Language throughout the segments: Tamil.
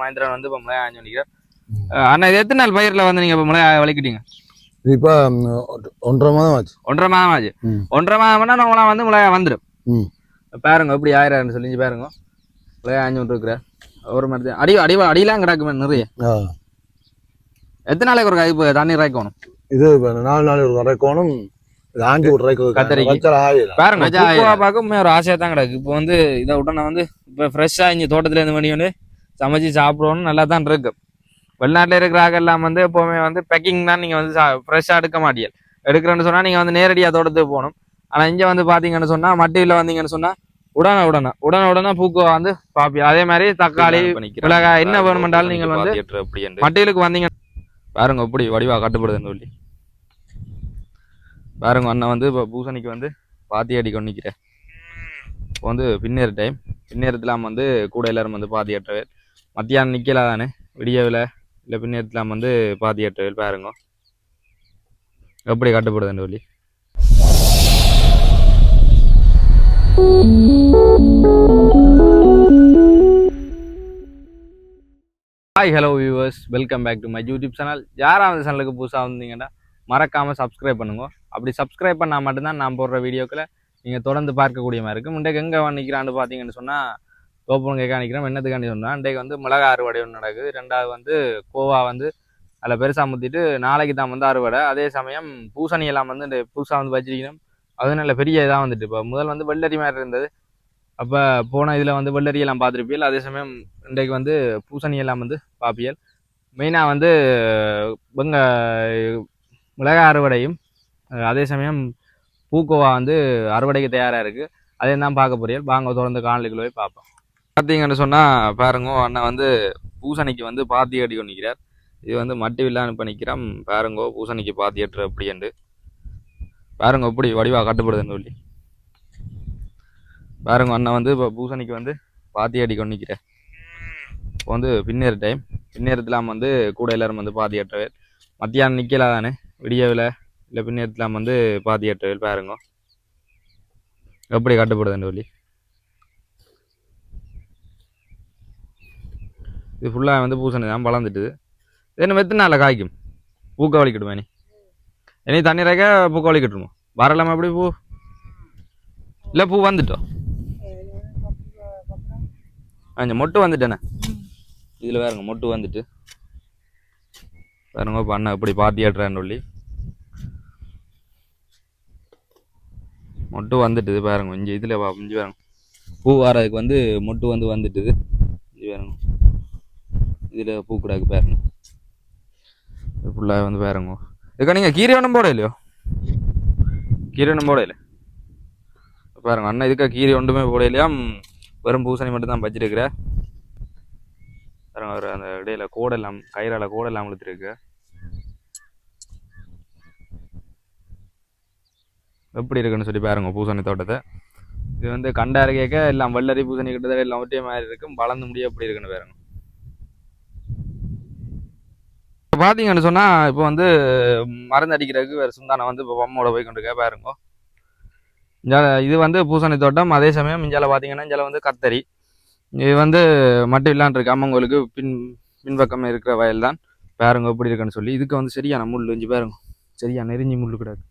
மகேந்திரன் வந்து இப்போ மிளகாய் ஆஞ்சு பண்ணிக்கிறேன் அண்ணா இது எத்தனை நாள் பயிரில் வந்து நீங்கள் இப்போ மிளகாய் வலிக்கிட்டீங்க? இது இப்போ ஒன்றரை மாதம் ஆச்சு. ஒன்றரை மாதம் ஆச்சு. ஒன்றரை மாதம்னா நம்மளாம் வந்து மிளகாய் வந்துடும். பாருங்க எப்படி ஆயிரம் சொல்லி பாருங்க. மிளகாய் ஆஞ்சு விட்டுருக்குற ஒரு மாதிரி. அடி அடி அடியெல்லாம் கிடக்குமே நிறைய. எத்தனை நாளைக்கு ஒரு இப்போ தண்ணி இறைக்கணும் இது நாலு நாள் ஒரு இது ஆண்டி விட்றதுக்கு கத்தரிக்கு. வச்சால் ஆயிடும் பாருங்க பார்க்க ஒரு ஆசையாக தான் கிடக்கு. இப்போ வந்து இதை உடனே வந்து இப்போ ஃப்ரெஷ்ஷாக இங்கே தோட்டத்தில் இருந்து பண்ணி வந்து சமைச்சு சாப்பிடுவோம்னு நல்லா தான் இருக்கு. வெளிநாட்டில் இருக்கிற ஆகெல்லாம் வந்து எப்போவுமே வந்து பேக்கிங் தான் நீங்கள் வந்து ஃப்ரெஷ்ஷாக எடுக்க மாட்டீங்க. எடுக்கிறேன்னு சொன்னால் நீங்கள் வந்து நேரடியாக தோட்டத்துக்கு போகணும். ஆனால் இங்கே வந்து பார்த்தீங்கன்னு சொன்னால் மட்டியில் வந்தீங்கன்னு சொன்னால் உடனே உடனே உடனே உடனே பூக்கோவா வந்து பாப்பி. அதே மாதிரி தக்காளி மிளகாய் என்ன வேணுமென்றாலும் நீங்கள் வந்து மட்டியலுக்கு வந்தீங்க பாருங்க எப்படி வடிவா கட்டுப்படுதுன்னு சொல்லி. பாருங்க அண்ணன் வந்து இப்போ பூசணிக்கு வந்து பாத்தி அடி கொண்டிக்கிறேன் இப்போ வந்து பின்னேறு டைம் பின்னேரத்தில் வந்து கூட எல்லாரும் வந்து பாத்தி ஏற்றவேல் மத்தியானம் நிற்கல தானே விடியவில் இல்லை பின்னேரத்தில் வந்து பாதி எட்டு பாருங்க. எப்படி கட்டுப்படுதுன்னு சொல்லி. Hi hello viewers welcome back to my YouTube channel யாராவது சேனலுக்கு புதுசாக வந்தீங்கன்னா மறக்காமல் சப்ஸ்கிரைப் பண்ணுங்க. அப்படி சப்ஸ்கிரைப் பண்ணால் மட்டும்தான் நான் போடுற வீடியோக்களை நீங்கள் தொடர்ந்து பார்க்கக்கூடிய மாதிரி இருக்கும். இன்றைக்கு எங்கே நிற்கிறான்னு பார்த்தீங்கன்னு சொன்னால் தோப்பம் கேட்க நிற்கிறோம் என்னத்துக்காண்டி சொன்னால் இன்றைக்கு வந்து மிளகா அறுவடை ஒன்று நடக்குது. ரெண்டாவது வந்து கோவா வந்து அதில் பெருசாக முத்திட்டு நாளைக்கு தான் வந்து அறுவடை. அதே சமயம் பூசணி எல்லாம் வந்து இந்த புதுசாக வந்து வச்சிருக்கணும். அது நல்ல பெரிய இதாக வந்துட்டு இப்போ முதல் வந்து வெள்ளரி மாதிரி இருந்தது. அப்போ போன இதில் வந்து வெள்ளரி எல்லாம் அதே சமயம் இன்றைக்கு வந்து பூசணி எல்லாம் வந்து பார்ப்பியல் மெயினாக வந்து வெங்க மிளகா அறுவடையும் அதே சமயம் பூக்கோவா வந்து அறுவடைக்கு தயாராக இருக்குது அதே தான் பார்க்க போறியல் வாங்க தொடர்ந்து காணொலிக்குள்ள போய் பார்ப்போம். பார்த்தீங்கன்னு சொன்னால் பாருங்க அண்ணன் வந்து பூசணிக்கு வந்து பாத்தி அடி நிற்கிறார் இது வந்து மட்டி வில்லா அனுப்ப நிற்கிறான் பாருங்கோ பூசணிக்கு பாத்தி எட்டுற அப்படின்ட்டு பாருங்க எப்படி வடிவா கட்டுப்படுதுன்னு சொல்லி. பாருங்க அண்ணன் வந்து இப்போ பூசணிக்கு வந்து பாத்தி அடி நிற்கிறார் இப்போ வந்து பின்னேறு டைம் பின்னேறத்துலாம் வந்து கூட எல்லாரும் வந்து பாத்தி எட்டவேல் மத்தியானம் நிற்கலாம் தானே? விடியவில் இல்லை பின்னேறத்துலாம் வந்து பாத்தி எட்டவேல் பாருங்க. எப்படி கட்டுப்படுதுன்னு சொல்லி. இது ஃபுல்லாக வந்து பூசணி தான் வளர்ந்துட்டுது. என்ன வெத்து நாளில் காய்க்கும். பூக்க வலிக்கிடுமா நீ இனி தண்ணி ரேக்க பூக்க வலிக்கிட்டுருமா? வரலாமா எப்படி பூ? இல்லை பூ வந்துட்டோம் அந்த மொட்டு வந்துட்டேண்ணே இதில் வேறுங்க மொட்டு வந்துட்டு. வேறுங்க இப்போ அண்ணன் எப்படி சொல்லி. மொட்டு வந்துட்டுது பாருங்க இஞ்சி இதில் இஞ்சி பாருங்க. பூ வாரதுக்கு வந்து மொட்டு வந்து வந்துட்டுது. இதில் பூக்கூடாது பேரணும் ஃபுல்லாக வந்து பாருங்க இதுக்கா நீங்கள் கீரை ஒன்றும் போட இல்லையோ கீரை ஒன்றும் போட இல்லை பாருங்க அண்ணன் இதுக்கா கீரை ஒன்றுமே போட இல்லையா வெறும் பூசணி மட்டும் தான் பாருங்க அவர் அந்த இடையில கோடெல்லாம் கயிறால கோடெல்லாம் இழுத்துருக்கு. எப்படி இருக்குன்னு சொல்லி பாருங்க பூசணி தோட்டத்தை. இது வந்து கண்டாறு கேட்க எல்லாம் வெள்ளரி பூசணி கிட்டத்தட்ட எல்லாம் ஒட்டிய மாதிரி இருக்கும் வளர்ந்து முடிய எப்படி இருக்குன்னு பாருங்க. இப்போ பார்த்தீங்கன்னு சொன்னால் இப்போ வந்து மருந்து அடிக்கிறதுக்கு வேறு சுந்தானம் வந்து இப்போ பொம்மோட போய் கொண்டு இருக்கா பாருங்க இது வந்து பூசணி தோட்டம் அதே சமயம் இஞ்சால பார்த்தீங்கன்னா இஞ்சால வந்து கத்தரி. இது வந்து மட்டும் இல்லான் இருக்கு. அம்மங்களுக்கு பின் பின்பக்கம் இருக்கிற வயல் தான் பாருங்க எப்படி இருக்குன்னு சொல்லி. இதுக்கு வந்து சரியான முள் இஞ்சி பாருங்க. சரியா நெறிஞ்சி முள் கிடையாது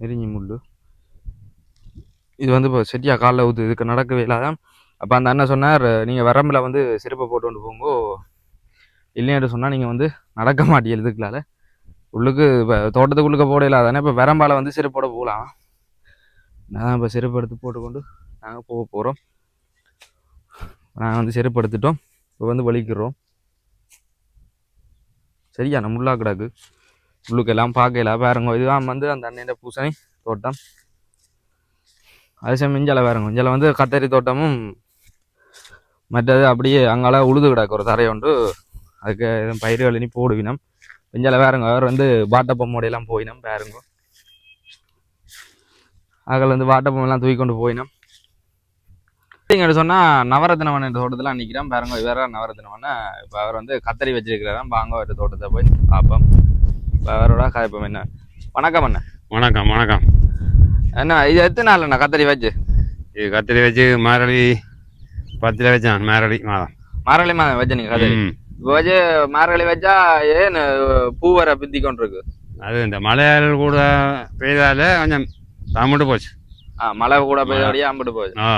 நெறிஞ்சி முள் இது வந்து இப்போ சரியா காலைல ஊத்து இதுக்கு நடக்கவே இல்லாதான் அப்போ அந்த அண்ணன் சொன்னார் நீங்கள் வரம்பில் வந்து செருப்பை போட்டு கொண்டு போங்கோ. இல்லைன்னு சொன்னால் நீங்கள் வந்து நடக்க மாட்டீங்க இதுக்குலால உள்ளுக்கு இப்போ தோட்டத்துக்குள்ளுக்க போட இல்லாதானே இப்போ வரம்பால வந்து செருப்போட போகலாம். நான் இப்போ செருப்பு எடுத்து போட்டுக்கொண்டு நாங்கள் போக போகிறோம் நாங்கள் வந்து செருப்பு எடுத்துட்டோம். இப்போ வந்து வலிக்கிறோம். சரியா? நம்ம உள்ளா கிடக்கு. உள்ளுக்கெல்லாம் பார்க்கல பாருங்க இதுதான் வந்து அந்த அண்ணன் பூசணி தோட்டம். அதே சமயம் இஞ்சால பாருங்க. இஞ்சால வந்து கத்தரி தோட்டமும் மற்றது அப்படியே அங்கால உழுது கிடக்கு. ஒரு தரை உண்டு அதுக்கு எதுவும் பயிர்கள் இனி போடுவினம். இஞ்சால பாருங்க. அவர் வந்து பாட்டப்பம்மோடையெல்லாம் போயினோம் பாருங்க. அதில் வந்து வாட்டப்பமெல்லாம் தூக்கி கொண்டு போயினோம். இங்கே சொன்னால் நவரத்னவன் என்ற தோட்டத்தில் நிற்கிறான் பாருங்க. வேற நவரத்னவனை. இப்போ அவர் வந்து கத்தரி வச்சிருக்கிறாராம். வாங்க அவர் தோட்டத்தை போய் பார்ப்போம். இப்போ அவரோட கதைப்போம் என்ன? வணக்கம் அண்ணா. வணக்கம் வணக்கம். என்ன இது எத்தனை நாள் அண்ணா கத்தரி வச்சு? இது கத்திரி வச்சு மாரளி பத்தில் வச்சான். மாரளி மாதம். மார்கழி மாதம் வச்ச நீங்க கதறி வச்சு மார்கழி வச்சா ஏன் பூ வர பித்தி கொண்டு இருக்கு அது இந்த மலையாள கூட பெய்தால கொஞ்சம் தாமட்டு போச்சு. ஆ மழை கூட பெய்தபடியா அம்பிட்டு ஆ.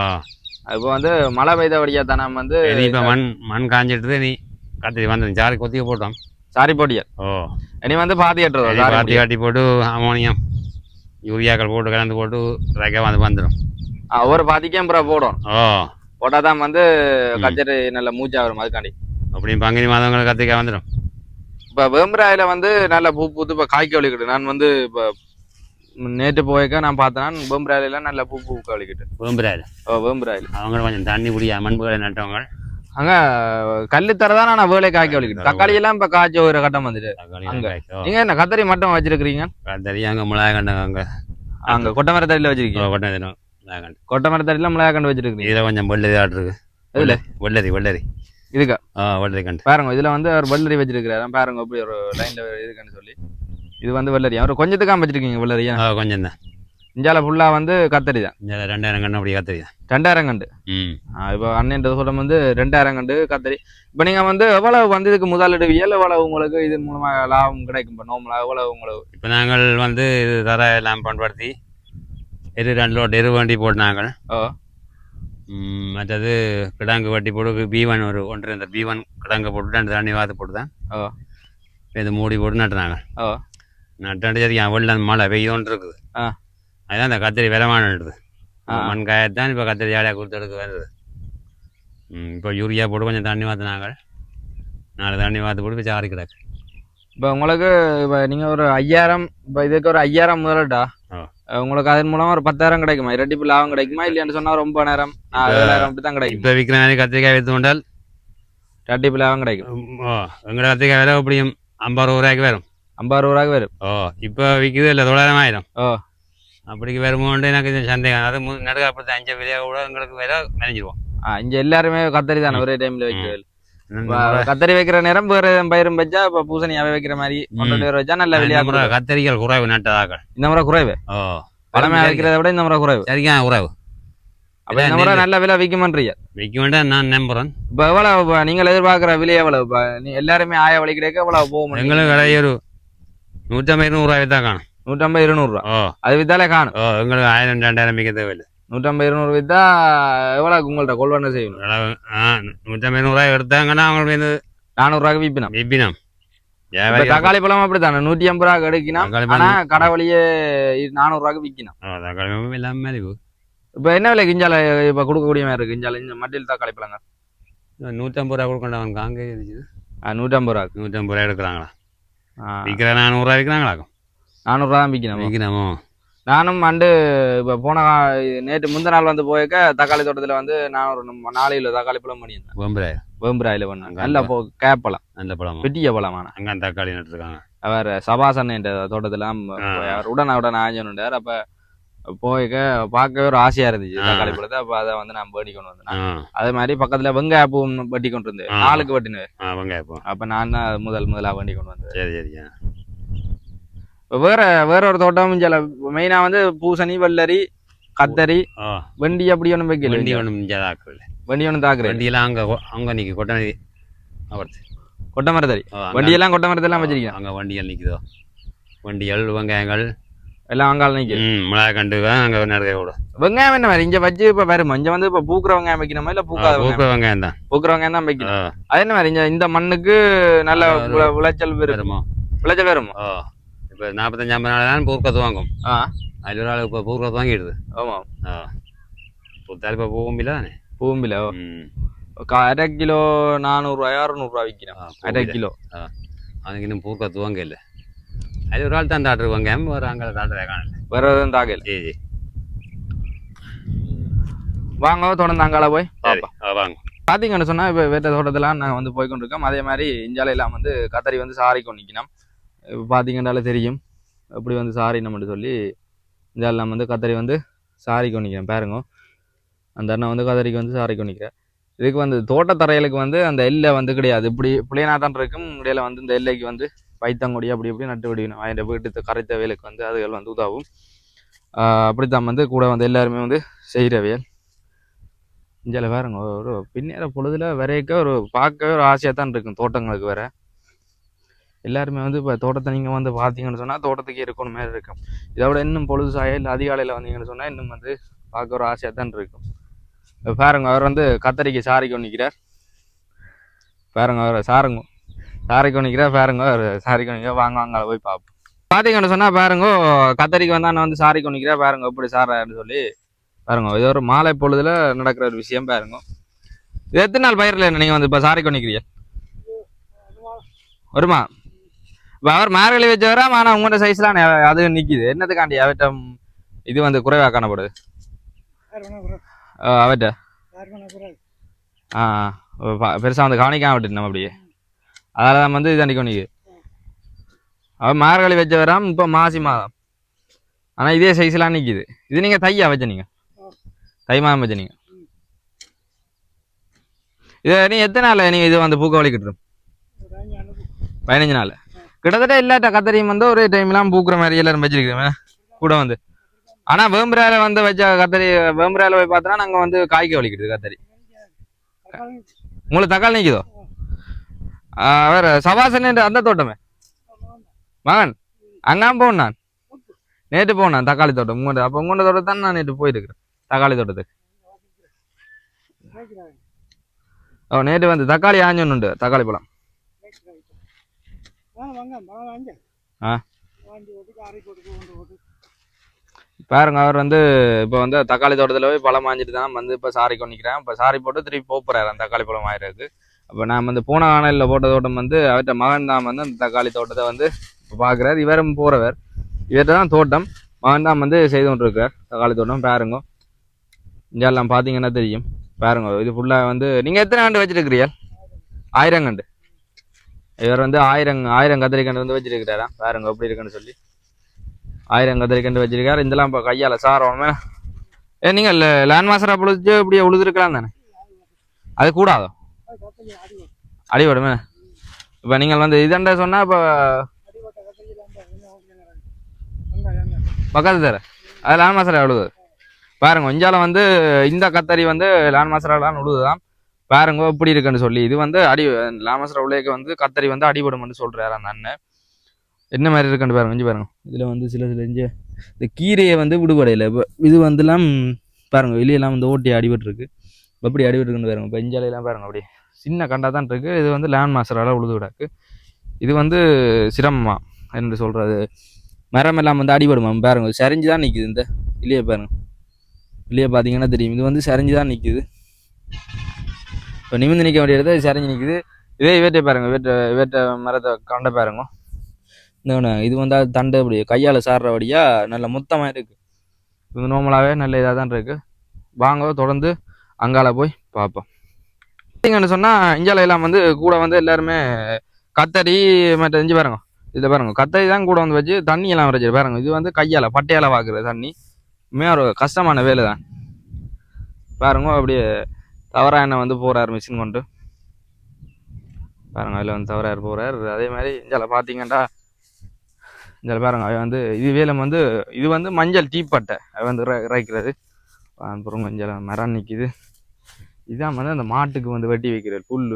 இப்போ வந்து மழை பெய்தபடியா தானே வந்து இப்போ மண் மண் காஞ்சிட்டு நீ கத்திரி வந்து சாரி கொத்திக்க போட்டோம். சாரி போட்டியல் ஓ. இனி வந்து பாத்தி சரி, கட்டுறோம் பாத்தி காட்டி போட்டு அமோனியம் யூரியாக்கள் போட்டு கலந்து போட்டு ரெக்க வந்து வந்துடும் ஒவ்வொரு பாத்திக்கும் அப்புறம் போடும் ஓ. போட்டாதான் வந்து ம். கச்சேரி நல்ல மூச்சா வரும் அதுக்காண்டி. அப்படியும் பங்குனி மாதங்கள் கத்திரிக்காய் வந்துடும். இப்ப வேம்பராயில வந்து நல்ல பூ பூத்து இப்ப காய்க்க வலிக்கிட்டு நான் வந்து இப்ப நேற்று போய்க்க நான் பார்த்தேன் வேம்பராயில நல்ல பூ பூக்க வலிக்கிட்டு விரும்புறாரு வேம்பராயில். அவங்க கொஞ்சம் தண்ணி குடியா மண்புகளை நட்டவங்க. அங்க கல்லு தரதான் நான் வேலை காய்க்க வலிக்கிட்டு தக்காளி எல்லாம் இப்ப காய்ச்ச ஒரு கட்டம் வந்துட்டு. அங்க. நீங்க என்ன கத்தரி மட்டும் வச்சிருக்கீங்க கத்தரி அங்க மிளகாய் கண்டங்க அங்க. அங்க கொட்டை மரத்தடியில வச்சிருக்கீங்க? கொட்டை தினம் மிளகாய் கொட்டை மரத்தடியில மிளகா கண்டு வச்சிருக்கீங்க இதுல கொஞ்சம் வெள்ளரி ஆட்டுருக்கு. எதுல? வெள்ளரி வெள்ளரி. இதுக்கா. வெள்ளரி கண்டு. பாருங்க இதுல வந்து ஒரு வெள்ளரி வச்சிருக்கிறாரு. பாருங்க அப்படி ஒரு லைன்ல இருக்குன்னு சொல்லி. இது வந்து வெள்ளரி. அவர் கொஞ்சத்துக்காம வச்சிருக்கீங்க வெள்ளரியா? கொஞ்சம் தான் இஞ்சால ஃபுல்லா வந்து கத்தரி தான் ரெண்டாயிரம் கண்டு அப்படி கத்தரி தான் ரெண்டாயிரம் கண்டு. இப்போ அண்ணன் சொல்லும் வந்து ரெண்டாயிரம் கண்டு கத்தரி. இப்போ நீங்க வந்து எவ்வளவு வந்து இதுக்கு முதலிடுவியல் எவ்வளவு உங்களுக்கு இதன் மூலமா லாபம் கிடைக்கும்? இப்போ நோம்பலா எவ்வளவு உங்களுக்கு? இப்போ நாங்கள் வந்து இது தர எல்லாம் பயன்படுத்தி எரு ரெண்டு லோட் எரு வண்டி போட்டு ஓ. ம், மற்றது கிடாங்கு வட்டி போட்டு பீவன் ஒரு ஒன்றரை இந்த பீவன் கிடாங்க போட்டு ரெண்டு தண்ணி வாத்து போட்டு தான் ஓ. இது மூடி போட்டு நட்டுனாங்க ஓ. நட்டு சரி வெள்ளம் மழை பெய்யோன்னு இருக்குது ஆ. அதுதான் இந்த கத்திரி விலமானது. மண் காயத்தான் இப்போ கத்திரி ஜாலியாக கொடுத்து வருது. ம், இப்போ யூரியா போட்டு கொஞ்சம் தண்ணி வாத்துனாங்க. நாலு தண்ணி வாத்து போட்டு இப்போ சாரி கிடக்கு. இப்போ உங்களுக்கு இப்போ நீங்க ஒரு ஐயாயிரம் இப்போ இதுக்கு ஒரு ஐயாயிரம் முதலட்டா. உங்களுக்கு அதன் மூலமா ஒரு பத்தாயிரம் கிடைக்குமா? இரட்டிப்பு லாபம் கிடைக்குமா? இல்லையான்னு சொன்னா ரொம்ப நேரம் ஏழாயிரம் அப்படி தான் கிடைக்கும். இப்போ விற்கிற மாதிரி கத்திரிக்காய் விற்று கொண்டால் இரட்டிப்பு லாபம் கிடைக்கும். எங்களோட கத்திரிக்காய் விலை எப்படியும் ஐம்பது ரூபா ரூபாய்க்கு வரும். ஐம்பது ரூபாய்க்கு வரும். ஓ இப்போ விற்கிது இல்லை தொள்ளாயிரம் ஆயிரம். ஓ. அப்படிக்கு வருமோன்ட்டு எனக்கு இது சந்தேகம். அது மு- நடுக்க அப்படி அஞ்சு விலையாக கூட எங்களுக்கு விலை நினைஞ்சிருவோம் இங்க எல்லாருமே கத்தரி தானே ஒரே டைம்ல வைக்கிறது கத்தரி வைக்கிற நேரம் வேற பயிரும் வச்சா இப்ப பூசணியாவே வைக்கிற மாதிரி ஒன்றரை பேர் வச்சா நல்ல வெளியா முறை கத்திரிக்காய் குறைவு நட்டதாக்கள் இந்த முறை குறைவு. பழமையா வைக்கிறத விட இந்த முறை குறைவு. சரிங்க குறைவு அப்ப இந்த முறை நல்ல விலை விற்குமன்றீங்க விற்க வேண்டாம் நான் நம்புறேன். இப்ப எவ்வளவு நீங்கள் எதிர்பார்க்கிற விலை எவ்வளவு? எல்லாருமே ஆய வழி கிடைக்க எவ்வளவு போகும் எங்களுக்கு விலை ஒரு நூற்றம்பது நூறுரூவா தான் காணும். நூற்றம்பது இருநூறு ரூபா. அது வித்தாலே காணும். எங்களுக்கு ஆயிரம் ரெண்டாயிரம் விற்க தேவையில்லை. நூற்றம்பது இருநூறு வித்தா எவ்வளவு உங்கள்ட்ட கொள்வன செய்யணும்? ஆ நூற்றம்பது நூறுரூவா எடுத்தாங்கன்னா அவங்களுக்கு வந்து நானூறு ரூபாய்க்கு விற்பினோம் விற்பினம் தக்காளி பழம் அப்படித்தானே? நூற்றி ஐம்பது ரூபா கிடைக்கணும் தக்காளி ஆனா பழம் கடை வழியே நானூறு ரூபாய்க்கு விற்கணும் தக்காளி பழம் மாதிரி. இப்ப என்ன விலை கிஞ்சால இப்ப கொடுக்கக்கூடிய மாதிரி கிஞ்சால இந்த மட்டில் தக்காளி பழங்க நூற்றம்பது ரூபா கொடுக்கணும் அங்கே இருக்குது நூற்றம்பது ரூபாய்க்கு நூற்றம்பது ரூபா எடுக்கிறாங்களா? ஆ. விற்கிற நானூறுரூவா விற்கிறாங்களாக்கும் நானூறுரூவா தான் விற்கணும் விற்கிறமோ நானும் அண்டு இப்போ போன நேற்று முந்த நாள் வந்து போயிருக்க தக்காளி தோட்டத்தில் வந்து நான் ஒரு நாலு கிலோ தக்காளி பழம் பண்ணியிருந்தேன். பொம்பரை வேம்புராயில் பண்ணேன். நல்ல போ கேப்பழம். நல்ல பழமா? பெட்டிய பழமான. அங்கே தக்காளி நட்டுருக்காங்க. அவர் சபாசன் என்ற தோட்டத்தில் ஆ. அவர் உடனே உடனே ஆஞ்சனுண்டார் அப்போ போய்க்க பார்க்கவே ஒரு ஆசையா இருந்துச்சு. தக்காளி பழத்தை அப்போ அதை வந்து நான் வேட்டி கொண்டு வந்தேன். அதே மாதிரி பக்கத்துல வெங்காய பூவும் வெட்டி கொண்டு இருந்தேன். நாளுக்கு வெட்டினேன். ஆ வெங்காயம் அப்போ நான் தான் முதல் முதலாக வேண்டி கொண்டு வந்தேன். சரி இப்ப வேற வேற ஒரு தோட்டம் சில மெயினாக வந்து பூசணி வெள்ளரி கத்தரி வெண்டி அப்படி ஒன்றும் வைக்கல. வண்டி ஒன்றும் மிஞ்சாதாக்கல வண்டி ஒன்றும் தாக்குறேன் வண்டியெல்லாம் அங்கே அங்கே நிற்கி கொட்டை அவர்த்து கொட்டை அங்க- வண்டியெல்லாம் கொட்டை மரத்தெல்லாம் வச்சிருக்கேன் அங்கே வண்டிகள் நிற்குதோ வண்டிகள் வெங்காயங்கள். எல்லாம் அங்கால நிற்குது ம் மிளகாய் கண்டு அங்கே நிறைய கூட. வெங்காயம் என்ன மாதிரி இங்க வச்சு இப்ப வருமா இங்க வந்து இப்ப பூக்குற வெங்காயம் வைக்கணுமா இல்ல பூக்காத பூக்கிற வெங்காயம் தான். பூக்குற வெங்காயம் தான் வைக்கணும். அது என்ன மாதிரி இந்த மண்ணுக்கு நல்ல விளைச்சல் வரும் விளைச்சல் வருமா இப்போ நாற்பத்தஞ்சு ஐம்பது நாள் தான் பூர்க்கத்து வாங்கும் ஆ அதில் ஒரு ஆள் இப்போ பூர்க்கத்து வாங்கிடுது ஆமா ஓ புத்தால் இப்போ பூமியில் தானே பூம்பில அரை கிலோ நானூறுரூவா அறுநூறுவா விற்கிறோம் ஆ, அரை. கிலோ அதுக்கு இன்னும் பூர்க்கத்து வாங்க இல்லை அது ஒரு ஆள் தான் தாட்டுரு வாங்காம ஒரு அங்கே தாட்டுறே காணல வேற எதுவும் தாக்கல ஜி ஜி வாங்க தொடர்ந்து அங்கால போய் ஆ, வாங்க பாத்தீங்கன்னு சொன்னா இப்ப வேட்ட தோட்டத்தெல்லாம் நாங்க வந்து போய் கொண்டிருக்கோம் அதே மாதிரி இஞ்சால எல்லாம் வந்து கத்தரி வந்து சாரி கொண்டிக்கணும் இப்போ பாத்தீங்கன்னாலே தெரியும். எப்படி வந்து சாரி நம்மகிட்ட சொல்லி இஞ்சால நம்ம வந்து கத்தரி வந்து சாரி கொண்டிக்கிறேன் பாருங்க. அந்த அண்ணன் வந்து கத்தரிக்கு வந்து சாரி கொண்டிக்கிறேன் இதுக்கு வந்து தோட்டத்தரையலுக்கு வந்து அந்த எல்லை வந்து கிடையாது. இப்படி புளியனா தான் இருக்கும். இடையில வந்து இந்த எல்லைக்கு வந்து வைத்தங்கொடி அப்படி இப்படி நட்டு விடணும் அந்த வீட்டு கரைத்த வேலுக்கு வந்து அதுகள் வந்து உதவும். அப்படித்தான் வந்து கூட வந்து எல்லாருமே வந்து செய்கிறவையல் இஞ்சால வேறுங்க ஒரு பின்னேற பொழுதுல வரையக்க ஒரு பார்க்கவே ஒரு ஆசையாக தான் இருக்கும் தோட்டங்களுக்கு வேறு. எல்லாருமே வந்து இப்போ தோட்டத்தை நீங்கள் வந்து பார்த்தீங்கன்னு சொன்னால் தோட்டத்துக்கு இருக்கணும் மாதிரி இருக்கும். இதை விட இன்னும் பொழுது சாய இல்லை அதிகாலையில் வந்தீங்கன்னு சொன்னால் இன்னும் வந்து பார்க்க ஒரு ஆசையாக தான் இருக்கும். இப்போ பாருங்க அவர் வந்து கத்தரிக்கு சாரி கொண்டிக்கிறார் பாருங்க அவர் சாருங்க. சாரி கொண்டிக்கிறார் பாருங்க அவர் சாரி கொண்டிக்கிறார் வாங்க வாங்க போய் பார்ப்போம். பார்த்தீங்கன்னு சொன்னால் பாருங்க கத்தரிக்கு வந்தா வந்து சாரி கொண்டிக்கிறேன் பாருங்க எப்படி சாரான்னு சொல்லி. பாருங்க இது ஒரு மாலை பொழுதுல நடக்கிற ஒரு விஷயம் பாருங்க. இது எத்தனை நாள் பயிரில் என்ன நீங்கள் வந்து இப்போ சாரி கொண்டிக்கிறீங்க வருமா? அவர் மார்கழி வச்சவரா ஆனால் உங்களோட சைஸ்லாம் அது நிற்கிது என்னத்துக்காண்டி அவட்டம் இது வந்து குறைவாக காணப்படுது? அவட்ட ஆ பெருசாக வந்து கவனிக்காம விட்டு நம்ம அப்படியே. அதால் தான் வந்து இதாண்டி கொண்டிக்கு அவர் மார்கழி வச்சவராம் இப்போ மாசி மாதம். ஆனால் இதே சைஸ்லாம் நிற்கிது இது நீங்கள் தையா வச்ச நீங்கள் தை மாதம் வச்ச நீங்கள் இது நீ எத்தனை நாள் நீங்கள் இது வந்து பூக்க வலிக்கிட்டு பதினஞ்சு நாள். கிட்டத்தட்ட எல்லா கத்தரியும் வந்து ஒரே டைம்லாம் பூக்குற மாதிரி எல்லாரும் வச்சிருக்கிறோம் கூட வந்து. ஆனா வேம்புரால வந்து வச்ச கத்தரி வேம்புரால போய் பார்த்தோன்னா நாங்க வந்து காய்க்க வலிக்கிறது கத்தரி. உங்களுக்கு தக்காளி நிக்குதோ? வேற சவாசன் அந்த தோட்டமே? மகன் அங்காம் போகணும் நான். நேற்று போனேன் தக்காளி தோட்டம். உங்களோட அப்போ உங்களோட தோட்டம் தான் நான் நேற்று போயிருக்கிறேன் தக்காளி தோட்டத்துக்கு. ஓ நேற்று வந்து தக்காளி ஆஞ்சொன்னு தக்காளி பழம். ஆ. பாருங்க அவர் வந்து இப்போ வந்து தக்காளி தோட்டத்தில் போய் பழம் வாங்கிட்டு தான் வந்து இப்போ சாரி கொண்டிக்கிறேன் இப்போ சாரி போட்டு திருப்பி போக போறாரு அந்த தக்காளி பழம் ஆயிருக்கு அப்போ நான் வந்து போன காணலில் போட்ட தோட்டம் வந்து அவர்கிட்ட மகன் தான் வந்து அந்த தக்காளி தோட்டத்தை வந்து பார்க்குறாரு இவரும் போகிறவர் இவர்கிட்ட தான் தோட்டம். மகன் தான் வந்து செய்து கொண்டிருக்கார் தக்காளி தோட்டம் பாருங்க. இங்கெல்லாம் பார்த்தீங்கன்னா தெரியும். பாருங்க இது ஃபுல்லாக வந்து நீங்கள் எத்தனை ஆண்டு வச்சிருக்கிறீங்க ஆயிரம் கண்டு இவர் வந்து ஆயிரம் ஆயிரம் கத்திரி வந்து வச்சிருக்கிறாரா? பாருங்க எப்படி இருக்குன்னு சொல்லி. ஆயிரம் கத்திரி வச்சிருக்காரு. இதெல்லாம் இப்போ கையால் சார் சாரணுமே ஏ நீங்கள் லேண்ட் மாஸ்டராக பிடிச்சி இப்படியே உழுதுருக்கலாம் தானே? அது கூடாதோ? அடிபடுமே. இப்போ நீங்கள் வந்து இதண்ட சொன்னால் இப்போ பக்கத்து தர அது லேண்ட் மாஸ்டரா உழுது. பாருங்க கொஞ்சால வந்து இந்த கத்தரி வந்து லேண்ட் மாஸ்டராலாம் உழுதுதான் பாருங்க இப்படி இருக்குன்னு சொல்லி. இது வந்து அடி லாமஸ் ரவுலேக்கு வந்து கத்தரி வந்து அடிபடும்னு சொல்றாரு அந்த அண்ணன். என்ன மாதிரி இருக்குன்னு பாருங்க இஞ்சி பாருங்க. இதில் வந்து சில சில இஞ்சி இந்த கீரையை வந்து விடுபடையில். இப்போ இது வந்துலாம் பாருங்க வெளியெல்லாம் வந்து ஓட்டி அடிபட்டுருக்கு. எப்படி அடிபட்டுருக்குன்னு பாருங்க இப்போ இஞ்சாலையெல்லாம் பாருங்க அப்படி சின்ன கண்டா தான் இருக்குது இது வந்து லேண்ட் மாஸ்டரால் உழுது விடாக்கு. இது வந்து சிரமமா என்று சொல்கிறது மரம் எல்லாம் வந்து அடிபடுமா? பாருங்க சரிஞ்சு தான் நிற்குது இந்த இல்லையே பாருங்க. இல்லையே பார்த்தீங்கன்னா தெரியும். இது வந்து சரிஞ்சு தான் நிற்குது இப்போ நிமிந்து நிற்க வேண்டிய இடத்துல சரிஞ்சு நிற்குது இதே வேட்டை பாருங்க வேட்டை வேட்டை மரத்தை கண்ட பாருங்க. இந்த இது வந்து தண்டு அப்படி கையால் சாடுறபடியாக நல்ல மொத்தமாக இருக்குது இது நார்மலாகவே நல்ல இதாக தான் இருக்குது வாங்க தொடர்ந்து அங்கால போய் பார்ப்போம். பார்த்தீங்கன்னு சொன்னால் இந்தியாவில் எல்லாம் வந்து கூட வந்து எல்லாருமே கத்தரி மற்ற இஞ்சி பாருங்க. இதில் பாருங்க கத்தரி தான் கூட வந்து வச்சு தண்ணி எல்லாம் வரைச்சி பாருங்க இது வந்து கையால் பட்டையால் வாக்குறது தண்ணி. உண்மையாக ஒரு கஷ்டமான வேலை தான் பாருங்க அப்படியே தவறா என்ன வந்து போகிறார் மிஷின் கொண்டு? பாருங்க அதில் வந்து தவறாரு போகிறார் அதே மாதிரி இதில் பார்த்தீங்கன்னா இதில் பாருங்க அது வந்து இது வேலம் வந்து இது வந்து மஞ்சள் டீப்பட்டை அது வந்து இற- இறைக்கிறது அப்புறம் மஞ்சள் மரம் நிற்கிது இதான் வந்து அந்த மாட்டுக்கு வந்து வெட்டி வைக்கிற புல்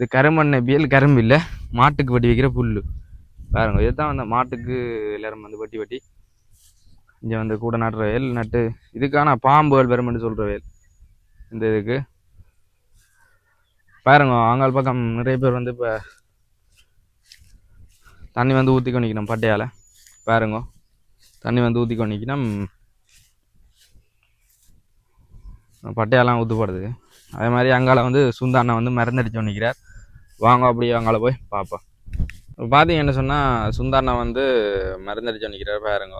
இது கருமண்ணை பியல் கரும்பு இல்லை. மாட்டுக்கு வெட்டி வைக்கிற புல் பாருங்க இதுதான் வந்து மாட்டுக்கு எல்லாரும் வந்து வெட்டி வெட்டி இங்கே வந்து கூட நடுற வேல் நட்டு இதுக்கான பாம்புகள் வருமென்று சொல்கிற வேல். இந்த இதுக்கு. பாருங்க ஆங்கால் பக்கம் நிறைய பேர் வந்து இப்போ தண்ணி வந்து ஊற்றி கொண்டிக்கணும் பட்டையால். பாருங்க தண்ணி வந்து ஊற்றி கொண்டிக்கணும் பட்டையெல்லாம் ஊற்றுப்படுது அதே மாதிரி அங்கால வந்து சுந்தாண்ணா வந்து மருந்தடிச்சு நிற்கிறார் வாங்க அப்படியே அங்கால போய் பார்ப்போம். இப்போ பார்த்தீங்க என்ன சொன்னால் சுந்தாண்ணா வந்து மருந்தடிச்சு நிற்கிறார் பாருங்க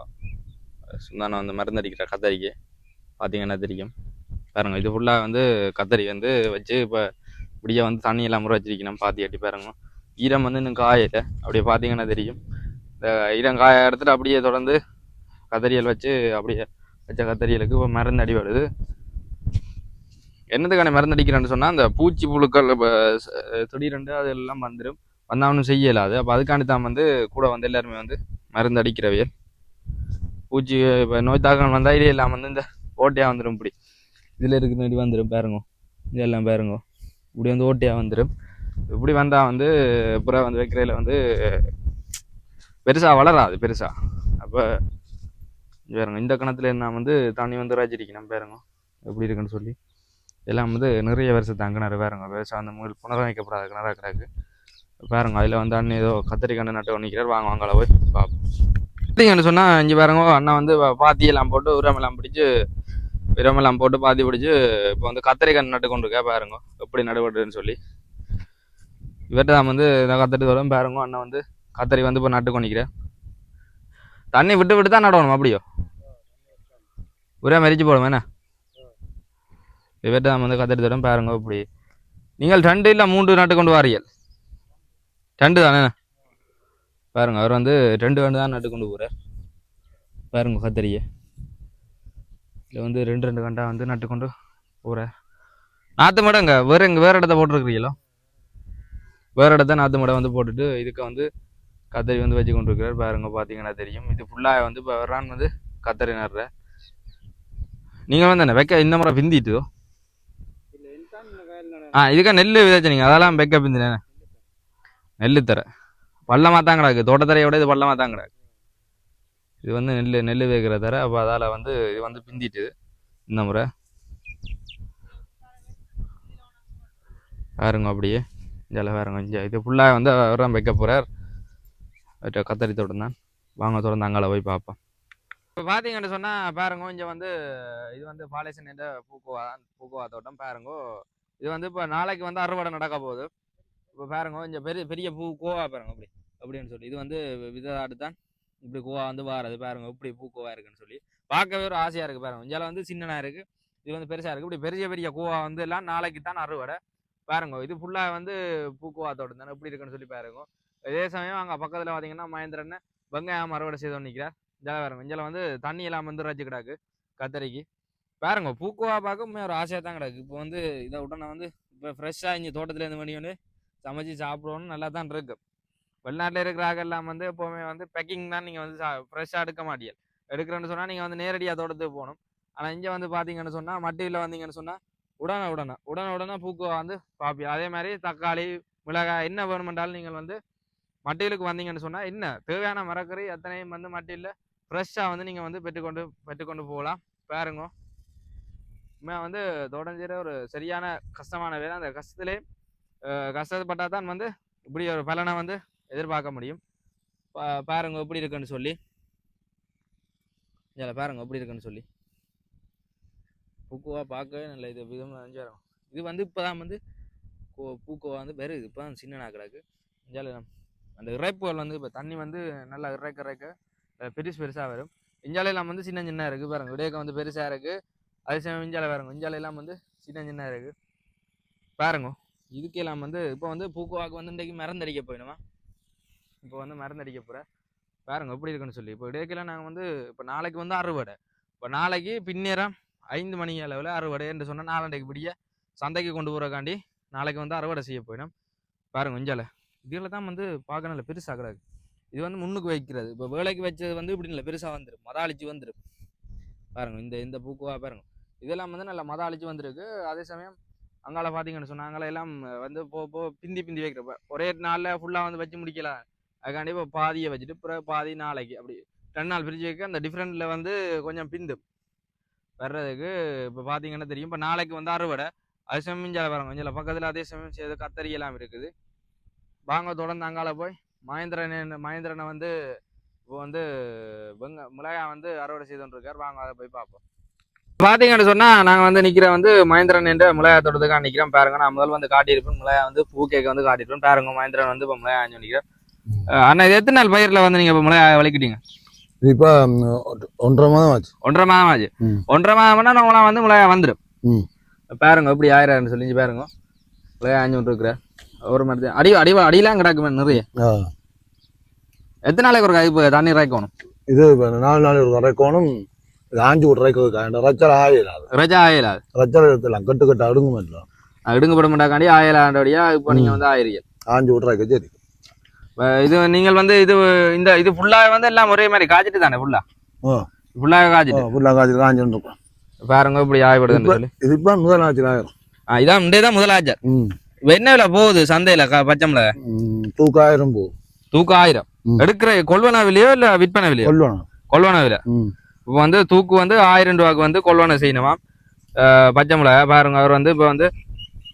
சுந்தாண்ணா வந்து மருந்தடிக்கிறார் கத்தரிக்கு பார்த்தீங்கன்னா தெரியும்? பாருங்க இது ஃபுல்லாக வந்து கத்தரி வந்து வச்சு இப்போ இப்படியே வந்து தண்ணியெல்லாம் முறை வச்சிருக்கணும் பாத்தி கட்டி பாருங்க. ஈரம் வந்து இன்னும் காயலை அப்படியே பார்த்தீங்கன்னா தெரியும். இந்த ஈரம் காய இடத்துல அப்படியே தொடர்ந்து கத்தரியல் வச்சு அப்படியே வச்ச கத்தரியலுக்கு இப்போ மருந்து அடி வருது. என்னதுக்கான மருந்து அடிக்கிறேன்னு சொன்னால் அந்த பூச்சி புழுக்கள் இப்போ திடீரெண்டு அது எல்லாம் வந்துடும் வந்தாலும் செய்ய இல்லாது அப்போ அதுக்காண்டி தான் வந்து கூட வந்து எல்லாருமே வந்து மருந்து அடிக்கிறவியல். பூச்சி இப்போ நோய் தாக்கம் வந்தால் இதே இல்லாமல் வந்து இந்த ஓட்டையாக வந்துடும் இப்படி. இதில் இருக்கிறபடி வந்துடும் பாருங்க. இதெல்லாம் பாருங்க. இப்படி வந்து ஓட்டியாக வந்துடும் இப்படி வந்தால் வந்து புறா வந்து வைக்கிறையில் வந்து பெருசாக வளராது பெருசாக அப்போ பாருங்க இந்த கணத்தில் நான் வந்து தண்ணி வந்து ராஜிரிக்கணும் பாருங்க. எப்படி இருக்குன்னு சொல்லி. எல்லாம் வந்து நிறைய வருஷத்து அங்கிணறு பாருங்க. விவசாயம் அந்த முதல் புனரமைக்கப்படாத கிணறா கிடக்கு. பாருங்க அதில் வந்து அண்ணன் ஏதோ கத்திரி நட்டு நிற்கிறார் வாங்க வாங்கல போய் பார்ப்போம் பார்த்தீங்கன்னு சொன்னால் இங்கே பாருங்க அண்ணன் வந்து பாத்தியெல்லாம் போட்டு உரமெல்லாம் பிடிச்சி விரமெல்லாம் போட்டு பாத்தி பிடிச்சி இப்போ வந்து கத்திரிக்காய் நட்டு கொண்டு இருக்கா பாருங்க. எப்படி நடுபடுறதுன்னு சொல்லி. இவர்கிட்ட தான் வந்து இந்த கத்தரி வரும் பாருங்க அண்ணன் வந்து கத்தரி வந்து இப்போ நட்டு கொண்டிக்கிறேன் தண்ணி விட்டு விட்டு தான் நடணும் அப்படியோ? ஒரே மறிச்சு போடும் என்ன? இவர்கிட்ட தான் வந்து கத்திரி தரும் பாருங்க இப்படி. நீங்கள் ரெண்டு இல்லை மூன்று நட்டு கொண்டு வாரியல் ரெண்டு தானே? பாருங்க அவர் வந்து ரெண்டு வேண்டு தான் நட்டு கொண்டு போகிறார் பாருங்க கத்திரியை. இதில் வந்து ரெண்டு ரெண்டு கண்டா வந்து நட்டு கொண்டு நாற்று மடம் இங்கே வேறு இங்கே வேறு இடத்த போட்டிருக்கிறீங்களோ? வேறு இடத்த நாற்று மடம் வந்து போட்டுட்டு இதுக்கு வந்து கத்தரி வந்து வச்சு கொண்டு இருக்கிறார் பாருங்க பார்த்தீங்கன்னா தெரியும். இது ஃபுல்லாக வந்து இப்போ வர்றான் வந்து கத்தரி நடுற. நீங்கள் வந்து வைக்க இந்த முறை பிந்திட்டுதோ ஆ இதுக்காக நெல் விதைச்சீங்க அதெல்லாம் வைக்க பிந்தினே நெல் தர. பள்ளமாக தான் கிடக்கு. தோட்டத்தரையோட இது பள்ளமாக தான் கிடக்கு. இது வந்து நெல் நெல் வேகிற தர. அப்போ அதால் வந்து இது வந்து பிந்திட்டு இந்த முறை. பாருங்க அப்படியே. இதில் பாருங்க இங்கே இது ஃபுல்லாக வந்து அவர் தான் வைக்க போகிறார் கத்தரி தோட்டம் தான் வாங்க தொடர்ந்து அங்கால போய் பார்ப்போம். இப்போ பார்த்தீங்கன்னு சொன்னால் பாருங்க இங்கே வந்து இது வந்து பாலேசன் என்ற பூக்குவா பூக்குவா தோட்டம் பாருங்க. இது வந்து இப்போ நாளைக்கு வந்து அறுவடை நடக்க போகுது. இப்போ பாருங்க இங்கே பெரிய பெரிய பூ கோவா பாருங்க அப்படி அப்படின்னு சொல்லி. இது வந்து விததாடு தான் இப்படி கோவா வந்து வாரது பாருங்க இப்படி பூக்குவா இருக்குன்னு சொல்லி பார்க்கவே ஒரு ஆசையாக இருக்குது பாருங்க. இஞ்சால வந்து சின்னனா இருக்குது இது வந்து பெருசாக இருக்குது இப்படி பெரிய பெரிய கோவா வந்து எல்லாம் நாளைக்கு தான் அறுவடை. பாருங்க இது ஃபுல்லாக வந்து பூக்கோவா தோட்டம் தானே எப்படி இருக்குன்னு சொல்லி பாருங்க. இதே சமயம் அங்கே பக்கத்தில் பார்த்தீங்கன்னா மகேந்திரன் வெங்காயம் அறுவடை செய்து நிற்கிறார் இதில் பாருங்க இஞ்சால வந்து தண்ணி எல்லாம் வந்து ரச்சு கிடாக்கு கத்தரிக்கு. பாருங்க பூக்குவா பார்க்க ஒரு ஆசையாக தான் கிடக்கு. இப்போ வந்து இதை உடனே வந்து இப்போ ஃப்ரெஷ்ஷாக இங்கே தோட்டத்துலேருந்து மணி ஒன்று சமைச்சு சாப்பிடுவோன்னு நல்லா தான் இருக்குது வெளிநாட்டில் இருக்கிற எல்லாம் வந்து எப்போவுமே வந்து பேக்கிங் தான் நீங்கள் வந்து ஃப்ரெஷ்ஷாக எடுக்க மாட்டீங்க. எடுக்கிறேன்னு சொன்னால் நீங்கள் வந்து நேரடியாக தோட்டத்துக்கு போகணும். ஆனால் இங்கே வந்து பார்த்தீங்கன்னு சொன்னால் மட்டியில் வந்தீங்கன்னு சொன்னால் உடனே உடனே உடனே உடனே பூக்குவா வந்து பார்ப்பீங்க அதே மாதிரி தக்காளி மிளகாய் என்ன வேணுமென்றாலும் நீங்கள் வந்து மட்டிலுக்கு வந்தீங்கன்னு சொன்னால் என்ன தேவையான மரக்கறி அத்தனையும் வந்து மட்டியில் ஃப்ரெஷ்ஷாக வந்து நீங்கள் வந்து பெற்றுக்கொண்டு பெற்றுக்கொண்டு போகலாம். பாருங்க. உண்மையாக வந்து தொடர்ந்து ஒரு சரியான கஷ்டமான வேலை. அந்த கஷ்டத்துலேயே கஷ்டப்பட்டால் தான் வந்து இப்படி ஒரு பலனை வந்து எதிர்பார்க்க முடியும். பா பாருங்க எப்படி இருக்குன்னு சொல்லி. இதில் பாருங்க எப்படி இருக்குன்னு சொல்லி. பூக்குவா பார்க்கவே நல்ல இது விதமாக அஞ்சாயிரம் இது வந்து இப்போ தான் வந்து பூக்குவா வந்து பெரு இப்போ தான் சின்ன நாக்கடாக்கு இஞ்சால அந்த இறைப்புகள் வந்து இப்போ தண்ணி வந்து நல்லா இறைக்க இறைக்க பெருசு பெருசாக வரும். இஞ்சாலையெல்லாம் வந்து சின்ன சின்ன இருக்குது பாருங்கள் விடையக்க வந்து பெருசாக இருக்குது அதே சமயம் இஞ்சாலை பாருங்க இஞ்சாலையெல்லாம் வந்து சின்ன சின்ன இருக்குது பாருங்க. இதுக்கெல்லாம் வந்து இப்போ வந்து பூக்குவாக்கு வந்து இன்றைக்கு மறந்தடிக்க போயிடுமா? இப்போ வந்து மருந்தடிக்க போகிறேன் பாருங்க எப்படி இருக்குன்னு சொல்லி. இப்போ இடையில நாங்கள் வந்து இப்போ நாளைக்கு வந்து அறுவடை இப்போ நாளைக்கு பின்னேரம் ஐந்து மணி அளவில் அறுவடை என்று சொன்னால் நாலண்டைக்கு பிடிய சந்தைக்கு கொண்டு போகிறக்காண்டி நாளைக்கு வந்து அறுவடை செய்ய போயிடும் பாருங்க கொஞ்சால இதில் தான் வந்து பார்க்க நல்ல பெருசாக கிடக்கு இது வந்து முன்னுக்கு வைக்கிறது. இப்போ வேலைக்கு வச்சது வந்து இப்படி இல்லை பெருசாக வந்துடும் மதாளிச்சு வந்துடும் பாருங்க இந்த இந்த பூக்குவா பாருங்க. இதெல்லாம் வந்து நல்லா மதாளிச்சு வந்திருக்கு. அதே சமயம் அங்கால பார்த்தீங்கன்னு சொன்னா எல்லாம் வந்து போ போ பிந்தி பிந்தி வைக்கிறப்ப ஒரே நாளில் ஃபுல்லாக வந்து வச்சு முடிக்கலாம் அதுக்காண்டி இப்போ பாதியை வச்சுட்டு அப்புறம் பாதி நாளைக்கு அப்படி ரெண்டு நாள் பிரிச்சு வைக்க அந்த டிஃப்ரெண்ட்டில் வந்து கொஞ்சம் பிந்து. வர்றதுக்கு இப்போ பார்த்தீங்கன்னா தெரியும். இப்போ நாளைக்கு வந்து அறுவடை. அது சமயம் இஞ்சால பாருங்க. பக்கத்தில் அதே சமயம் செய்த கத்தரி எல்லாம் இருக்குது. வாங்க தொடர்ந்து அங்கால போய். மகேந்திரன் மகேந்திரனை வந்து இப்போ வந்து வெங்க மிளகா வந்து அறுவடை செய்துருக்கார் வாங்க அதை போய் பார்ப்போம். பார்த்தீங்கன்னு சொன்னால் நாங்கள் வந்து நிற்கிற வந்து மகேந்திரன் என்ற மிளகா தோட்டத்துக்காக நிற்கிறோம் பாருங்க நான் முதல் வந்து காட்டியிருப்பேன். மிளகா வந்து பூ கேக்க வந்து காட்டியிருப்பேன். பாருங்க மகேந்திரன் வந்து இப்போ மிளகா ஆஞ்சு நிற்கிறேன் அண்ணா இது எத்தனை நாள் பயிரில் வந்து நீங்கள் இப்போ மிளகா விளக்கிட்டீங்க இது இப்போ ஒன்றரை மாதம் ஆச்சு. ஒன்றரை மாதம் ஆச்சு. ஒன்றரை மாதம்னா நம்மளாம் வந்து மிளகா வந்துடும். பாருங்க எப்படி ஆயிரம் சொல்லி பாருங்க. மிளகா ஆஞ்சு விட்டுருக்குற ஒரு மாதிரி. அடி அடி அடியெல்லாம் கிடக்குமே நிறைய. எத்தனை நாளைக்கு ஒரு இப்போ தண்ணி இறைக்கணும்? இது நாலு நாள் ஒரு இறைக்கணும். இது ஆஞ்சி விட்றதுக்கு ரச்சல் ஆயிடாது ரஜா ஆயிலாது ரச்சல் எடுத்துலாம் கட்டு கட்டு அடுங்க மாட்டலாம் இடுங்குபட மாட்டாக்காண்டி ஆயிலாண்டபடியா இப்போ நீங்கள் வந்து ஆயிரீங்க. ஆஞ்சி விட்றதுக்கு சரி இப்ப இது நீங்கள் வந்து இது இந்த இது ஃபுல்லாக வந்து எல்லாம் ஒரே மாதிரி காய்ச்சிட்டு தானே ஃபுல்லா? ஆ. ஃபுல்லாக காய்ச்சிட்டு ஃபுல்லாக காய்ச்சி காஞ்சி இருக்கும் பாருங்க இப்படி சொல்லி? இது இப்போ முதல் ஆயிரம். ஆ, இதான் இண்டே தான் முதலாச்சர் ம். இப்போ என்ன விலை போகுது சந்தையில பச்சை மிளகா தூக்காயிரம் போகும் தூக்கு ஆயிரம். ம். எடுக்கிற கொள்வன விலையோ இல்ல விற்பனை விலையோ? கொல்லணும் கொள்வன விலை. இப்போ வந்து தூக்கு வந்து ஆயிரம் ரூபாய்க்கு வந்து கொள்வனை செய்யணுமா பச்சை மிளகா பாருங்க அவர் வந்து இப்போ வந்து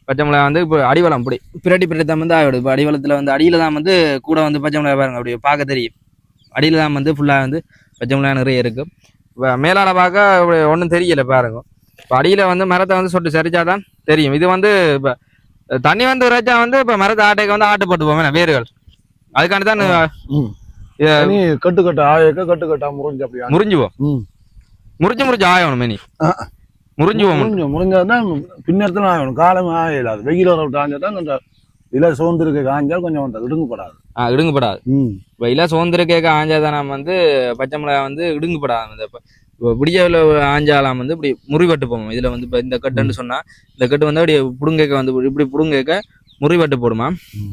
பச்சை மிளகா வந்து இப்போ அடிவளம் இப்படி பிரட்டி பிரட்டி தான் வந்து ஆகிடும் இப்போ அடிவளத்தில் வந்து அடியில் தான் வந்து கூட வந்து பச்சை மிளகா பாருங்க அப்படி பார்க்க தெரியும். அடியில் தான் வந்து ஃபுல்லாக வந்து பச்சை மிளகா நிறைய இருக்குது இப்போ மேலால பார்க்க ஒன்றும் தெரியல பாருங்க. இப்போ அடியில் வந்து மரத்தை வந்து சொட்டு சரிச்சாதான் தெரியும். இது வந்து இப்போ தண்ணி வந்து இறைச்சா வந்து இப்போ மரத்தை ஆட்டைக்கு வந்து ஆட்டு போட்டு போவேன் வேர்கள். அதுக்காண்டி தான் ம். இது நீ கட்டு கட்டு ஆயக்க கட்டு கட்டா முறிஞ்சு அப்படியா முறிஞ்சு போகும் ம். முறிஞ்சு முறிஞ்சு ஆயணும் மேனி ஆ. முறிஞ்சு முறிஞ்சு முறிஞ்சாதான் பின்னத்துல ஆகணும். காலம் ஆயிடாது வெயில் வர விட்டு தான் அந்த இலை சோர்ந்திருக்க காஞ்சால் கொஞ்சம் இடுங்குப்படாது. ஆ இடுங்குப்படாது. இப்போ இல்லை சுதந்திர கேட்க ஆஞ்சாதான் நம்ம வந்து பச்சை மிளகா வந்து இடுங்குப்படாது. இந்த இப்போ பிடிச்சவில் ஆஞ்சாலாம் வந்து இப்படி முறிவட்டு போகும் இதில் வந்து இப்போ இந்த கட்டுன்னு சொன்னால் இந்த கட்டு வந்து அப்படியே புடுங்கேக்க வந்து இப்படி புடுங்கேக்க முறிவட்டு போடுமா.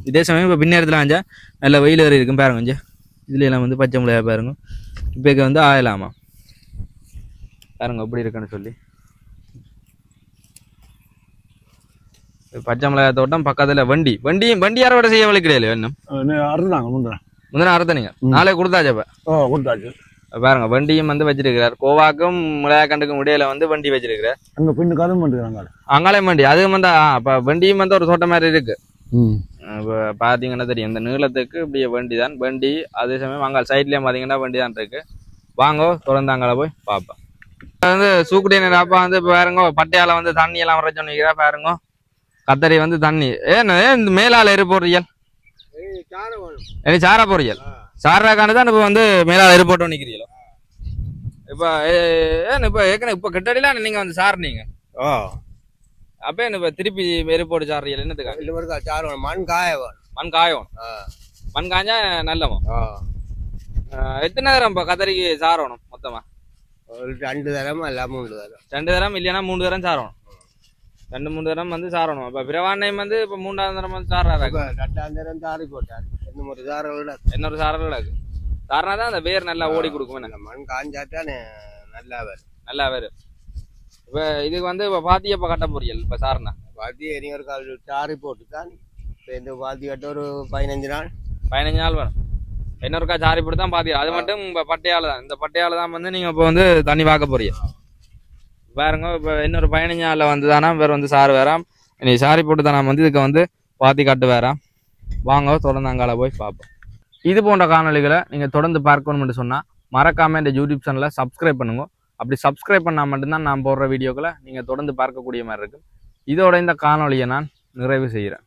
இதே சமயம் இப்போ பின்னேரத்தில் ஆஞ்சா நல்ல வெயில் ஏறி இருக்கும் பாருங்க கொஞ்சம் இதுல எல்லாம் வந்து பச்சை மிளகா பாருங்க. இப்போ வந்து ஆயலாமா. பாருங்க எப்படி இருக்குன்னு சொல்லி. பச்சை மிளகாய் தோட்டம் பக்கத்துல வண்டி. வண்டி வண்டி யாரோட செய்ய வழி கிடையாது இன்னும் அறுதாங்க முந்தின. முந்தின அறுத்தனீங்க ம். நாளே கொடுத்தாச்சு அப்ப. ஓ கொடுத்தாச்சு. பாருங்க வண்டியும் வந்து வச்சிருக்கிறார். கோவாக்கும் முளையாக்கண்டுக்கும் இடையில வந்து வண்டி வச்சிருக்கிறார். அங்க பின்னு கரும் பண்ணுறாங்க அங்காளையும் வண்டி அதுவும் வந்து அப்ப வண்டியும் வந்து ஒரு தோட்டம் மாதிரி இருக்கு. பார்த்தீங்கன்னா தெரியும் இந்த நீளத்துக்கு இப்படியே வண்டி தான். வண்டி அதே சமயம் அங்கே சைட்லேயும் பார்த்தீங்கன்னா வண்டி தான் இருக்கு. வாங்கோ தொடர்ந்து அங்கே போய் பார்ப்போம் இப்ப வந்து சூக்குடியன் அப்பா வந்து பாருங்க பட்டையால வந்து தண்ணி எல்லாம் வர சொன்னீங்க பாருங்க. கத்தரி வந்து தண்ணி. ஏன் இந்த மேலால எரு போடுறீங்க எனக்கு சாரா போறீங்க சாராக்காண்டு தான் இப்போ வந்து மேலால எரு போட்டு நிற்கிறீங்களோ இப்போ ஏன் இப்போ ஏற்கனவே இப்போ கிட்டடிலாம் நீங்கள் வந்து சாருனீங்க? ஓ அப்போ என்ன இப்போ திருப்பி எரு போட்டு சாடுறீங்க என்னத்துக்காக? பேருக்கு அச்சார் வேணும் மண் காய மண் காயும். மண் காஞ்சா நல்லமா எத்தனை தரம் இப்போ கத்தரிக்கு சாரணும் மொத்தமா? ஒரு ரெண்டு தரம் இல்லை மூணு தரம். ரெண்டு தரம் இல்லைன்னா மூணு தரம் சாரணும். ரெண்டு மூணு தரம் வந்து சாரணும். இப்போ பிரவாண்யம் வந்து இப்போ மூணாவது தரம் வந்து சாராரு ரெண்டாம் தரம் தாரி போட்டார். இன்னும் ஒரு தாரம் விட இன்னொரு சாரல் இருக்கு. சாரனா தான் அந்த வேர் நல்லா ஓடி கொடுக்கும் என்ன. அந்த மண் காஞ்சாத்தானே நல்லா வரும். நல்லா வேறு இப்போ இதுக்கு வந்து இப்போ பாத்திய இப்போ கட்ட பொரியல் இப்போ சாரணா பாத்தி இனி ஒரு கால் தாரி போட்டு தான் இப்போ இந்த பாத்தி கட்ட ஒரு பதினஞ்சு நாள். பதினஞ்சு நாள் வரும். இன்னொருக்கா சாரி போட்டு தான் பாத்தி அது மட்டும் இப்போ பட்டையால தான். இந்த பட்டையால தான் வந்து நீங்கள் இப்போ வந்து தண்ணி வாக்க போறீங்க. பாருங்க இப்போ இன்னொரு பதினஞ்சு நாளில் வந்து தானே வேறு வந்து சார் வேறாம் நீ சாரி போட்டு தான் வந்து இதுக்கு வந்து பாத்தி காட்டு வேறாம் வாங்க தொடர்ந்து அங்கால போய் பார்ப்போம். இது போன்ற காணொளிகளை நீங்கள் தொடர்ந்து பார்க்கணும்னு சொன்னால் மறக்காமல் இந்த யூடியூப் சேனலில் சப்ஸ்கிரைப் பண்ணுங்க. அப்படி சப்ஸ்கிரைப் பண்ணால் மட்டும்தான் நான் போடுற வீடியோக்களை நீங்கள் தொடர்ந்து பார்க்கக்கூடிய மாதிரி இருக்கும். இதோட இந்த காணொளியை நான் நிறைவு செய்கிறேன்